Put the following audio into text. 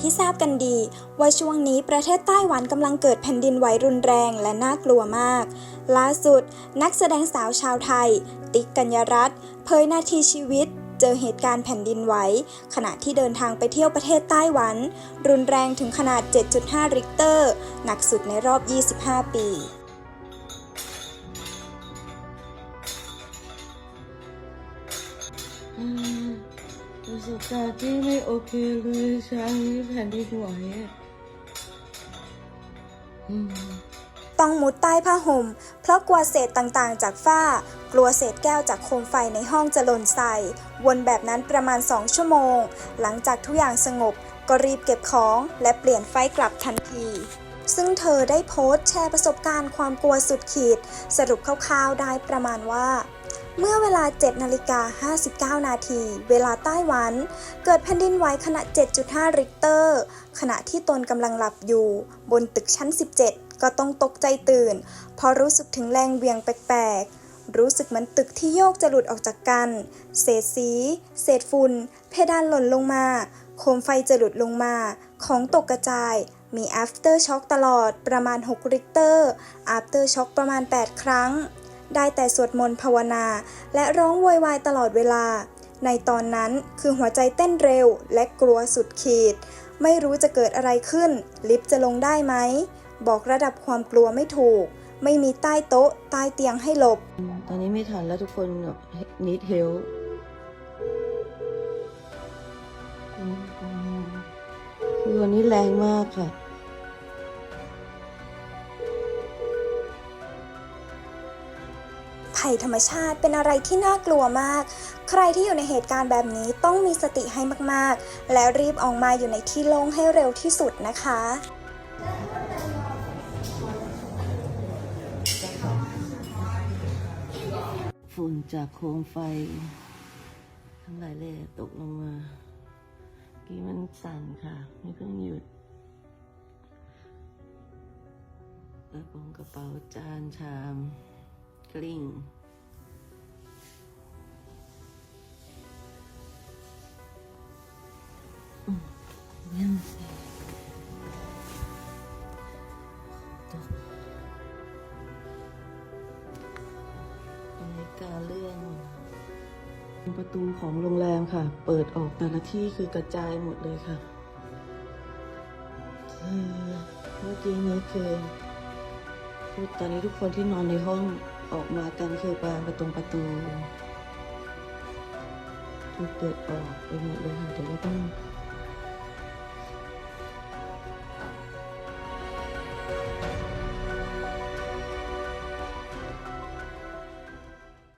ที่ทราบกันดี ว่าช่วงนี้ประเทศไต้หวันกำลังเกิดแผ่นดินไหวรุนแรงและน่ากลัวมาก ล่าสุด นักแสดงสาวชาวไทย ติ๊กกัญญารัตน์เผยนาทีชีวิต เจอเหตุการณ์แผ่นดินไหวขณะที่เดินทางไปเที่ยวประเทศไต้หวัน รุนแรงถึงขนาด 7.5 ริกเตอร์ หนักสุดในรอบ 25 ปีอืม ประสบการณ์ที่ไม่โอเคเลยเช้านี้แผ่นดินไหวอืมต้องมุดใต้ผ้าห่ม เพราะกลัวเศษต่างๆ จากฝ้า กลัวเศษแก้วจากโคมไฟในห้องจะหล่นใส่ วนแบบนั้นประมาณ 2 ชั่วโมง หลังจากทุกอย่างสงบ ก็รีบเก็บของ และเปลี่ยนไฟกลับทันที ซึ่งเธอได้โพสต์แชร์ประสบการณ์ความกลัวสุดขีด สรุปคร่าวๆได้ประมาณว่า เมื่อเวลา 7 นาฬิกา 59 นาที เวลาไต้หวัน เกิดแผ่นดินไหวขนาด 7.5 ริกเตอร์ ขณะที่ตนกำลังหลับอยู่ บนตึกชั้น 17 ก็ต้องตกใจตื่น เพราะรู้สึกถึงแรงเวียงแปลกๆ รู้สึกเหมือนตึกที่โยกจะหลุดออกจากกัน เศษสี เศษฝุ่น เพดานหล่นลงมา โคมไฟจะหลุดลงมา ของตกกระจาย มี after shock ตลอด ประมาณ 6 ริกเตอร์ after shock ประมาณ 8 ครั้ง ได้แต่สวดมนต์ภาวนา และร้องโวยวายตลอดเวลา ในตอนนั้นคือหัวใจเต้นเร็วและกลัวสุดขีด ไม่รู้จะเกิดอะไรขึ้น ลิฟต์จะลงได้ไหม บอกระดับความกลัวไม่ถูก ไม่มีใต้โต๊ะ ใต้เตียงให้หลบ ตอนนี้ไม่ทันแล้วทุกคนแบบ need help คือวันนี้แรงมากค่ะ ภัยธรรมชาติเป็นอะไรที่น่ากลัวมาก ใครที่อยู่ในเหตุการณ์แบบนี้ต้องมีสติให้มากๆ และรีบออกมาอยู่ในที่โล่งให้เร็วที่สุดนะคะฝุ่นจากโคมไฟ ทั้งหลายแหล่ตกลงมากี้มันสั่นค่ะ ไม่เพิ่งหยุดกระโปรงกระเป๋าจานชาม ลิ้งอืมนั่นสิตกนาฬิกาเลื่อนประตูของโรงแรมค่ะ เปิดออกแต่ละที่คือกระจายหมดเลยค่ะคือเมื่อกี้นี้คือคือตอนนี้ทุกคนที่นอนในห้อง ออกมากันคือบานประตูประตูถูกเปิดออกไปหมดเลยค่ะเดี๋ยวก็ต้อง